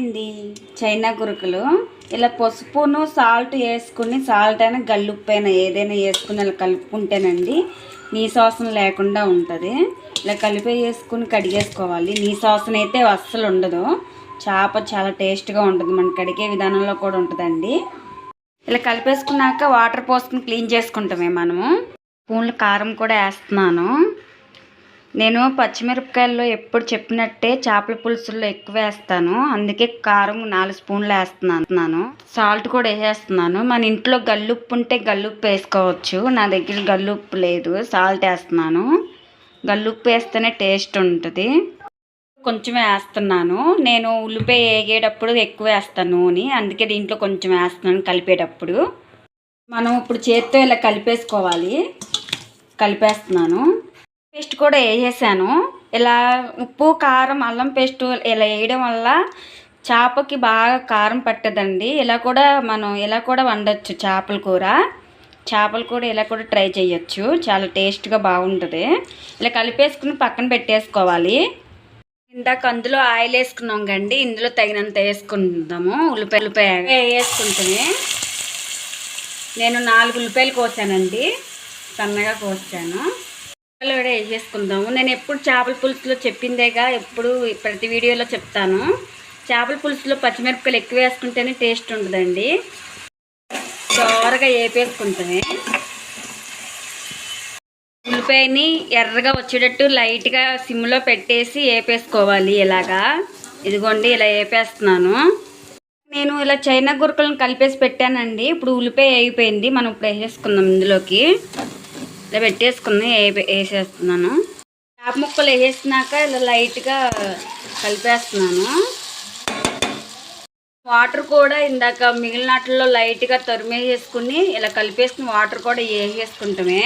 అండి చైనా గురుకులు. ఇలా పసుపును సాల్ట్ వేసుకుని సాల్ట్ అయినా గల్లుప్పైనా అయినా ఏదైనా వేసుకుని ఇలా కలుపుకుంటేనండి నీ సాసన లేకుండా ఉంటుంది. ఇలా కలిపే వేసుకుని కడిగేసుకోవాలి. నీ వాసన అయితే అస్సలు ఉండదు. చేప చాలా టేస్ట్గా ఉంటుంది. మనం కడిగే విధానంలో కూడా ఉంటుందండి. ఇలా కలిపేసుకున్నాక వాటర్ పోసుకుని క్లీన్ చేసుకుంటామే మనము. స్పూన్లు కారం కూడా వేస్తున్నాను. నేను పచ్చిమిరపకాయల్లో ఎప్పుడు చెప్పినట్టే చేపల పులుసుల్లో ఎక్కువ వేస్తాను. అందుకే కారం నాలుగు స్పూన్లు వేస్తున్నాను. సాల్ట్ కూడా వేసేస్తున్నాను. మన ఇంట్లో గల్లుప్పు ఉంటే గల్లుప్పు వేసుకోవచ్చు. నా దగ్గర గల్లుప్పు లేదు. సాల్ట్ వేస్తున్నాను. గల్లుప్పు వేస్తేనే టేస్ట్ ఉంటుంది. కొంచెం వేస్తున్నాను. నేను ఉల్లిపాయ వేగేటప్పుడు ఎక్కువ వేస్తాను నూనె. అందుకే దీంట్లో కొంచెం వేస్తున్నాను కలిపేటప్పుడు. మనం ఇప్పుడు చేత్తో ఇలా కలిపేసుకోవాలి. కలిపేస్తున్నాను. పేస్ట్ కూడా వేసేసాను. ఇలా ఉప్పు కారం అల్లం పేస్ట్ ఇలా వేయడం వల్ల చేపకి బాగా కారం పట్టదండి. ఇలా కూడా మనం ఇలా కూడా వండొచ్చు చేపల కూర. చేపలు కూడా ఇలా కూడా ట్రై చేయొచ్చు. చాలా టేస్ట్గా బాగుంటుంది. ఇలా కలిపేసుకుని పక్కన పెట్టేసుకోవాలి. ఇందాక అందులో ఆయిల్ వేసుకున్నాం కండి. ఇందులో తగినంత వేసుకుందాము. ఉల్లిపాయ ఉల్లిపాయ వేసుకుంటుంది నేను నాలుగు ఉల్లిపాయలు కోసానండి. సన్నగా కోసాను. కూడా వేసేసుకుందాము. నేను ఎప్పుడు చేపల పులుసులో చెప్పిందేగా ఎప్పుడు ప్రతి వీడియోలో చెప్తాను. చేపల పులుసులో పచ్చిమిరపకాయలు ఎక్కువ వేసుకుంటేనే టేస్ట్ ఉండదండి. దోరగా వేపేసుకుంటామే ఉల్లిపాయని ఎర్రగా వచ్చేటట్టు లైట్గా సిమ్లో పెట్టేసి వేపేసుకోవాలి ఇలాగా. ఇదిగోండి ఇలా వేపేస్తున్నాను నేను ఇలా చైనా గురకలను కలిపేసి పెట్టానండి. ఇప్పుడు ఉల్లిపాయ అయిపోయింది. మనం ఇప్పుడు వేసేసుకుందాం ఇందులోకి. ఇలా పెట్టేసుకుని వేసేస్తున్నాను. చేప ముక్కలు వేసేసినాక ఇలా లైట్గా కలిపేస్తున్నాను. వాటర్ కూడా ఇందాక మిగిలినట్లో లైట్గా తరిమేసేసుకుని ఇలా కలిపేసుకుని వాటర్ కూడా వేసేసుకుంటామే.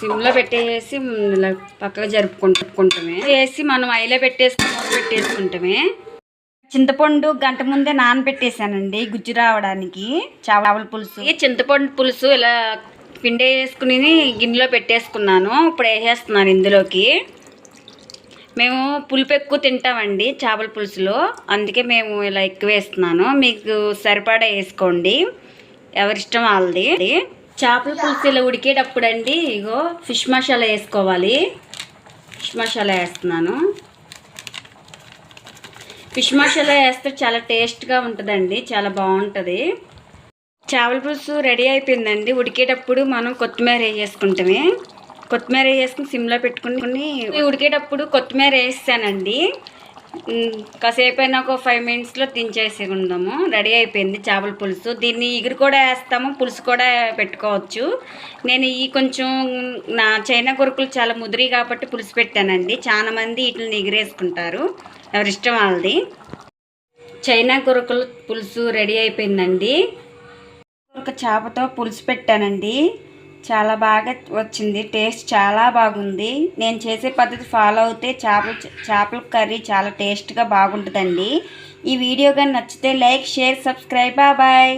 సిమ్లో పెట్టేసి ఇలా పక్కగా జరుపుకుంటుకుంటామే వేసి మనం అయిలో పెట్టేసుకుని పెట్టేసుకుంటామే. చింతపండు గంట ముందే నానబెట్టేసానండి గుజ్జు రావడానికి. చావల పులుసు. చింతపండు పులుసు ఇలా పిండి వేసుకుని గిన్నెలో పెట్టేసుకున్నాను. ఇప్పుడు వేసేస్తున్నాను ఇందులోకి. మేము పులుపు ఎక్కువ తింటామండి చేపల పులుసులో. అందుకే మేము ఇలా ఎక్కువ వేస్తున్నాను. మీకు సరిపడా వేసుకోండి. ఎవరిష్టం వాళ్ళది. చేపల పులుసు ఇలా ఉడికేటప్పుడు అండి ఇగో ఫిష్ మసాలా వేసుకోవాలి. ఫిష్ మసాలా వేస్తున్నాను. ఫిష్ మసాలా వేస్తే చాలా టేస్ట్గా ఉంటుందండి చాలా బాగుంటుంది. చేపల పులుసు రెడీ అయిపోయిందండి. ఉడికేటప్పుడు మనం కొత్తిమీర వేసుకుంటామే కొత్తిమీర వేసుకుని సిమ్లో పెట్టుకుని ఉడికేటప్పుడు కొత్తిమీర వేసానండి కాసేపు అయినా ఒక ఫైవ్ మినిట్స్లో దించేసి ఉందాము. రెడీ అయిపోయింది చేపల పులుసు. దీన్ని ఇగురు కూడా వేస్తాము పులుసు కూడా పెట్టుకోవచ్చు. నేను ఈ కొంచెం నా చైనా కొరకులు చాలా ముదిరి కాబట్టి పులుసు పెట్టానండి. చాలామంది వీటిని ఎగిరేసుకుంటారు. ఎవరిష్టం వాళ్ళది. చైనా కొరకులు పులుసు రెడీ అయిపోయిందండి. ఒక చేపతో పులుసు పెట్టానండి. చాలా బాగా వచ్చింది. టేస్ట్ చాలా బాగుంది. నేను చేసే పద్ధతి ఫాలో అవుతే చేపల చేపల కర్రీ చాలా టేస్ట్గా బాగుంటుందండి. ఈ వీడియో కానీ నచ్చితే లైక్ షేర్ సబ్స్క్రైబ్. బాయ్.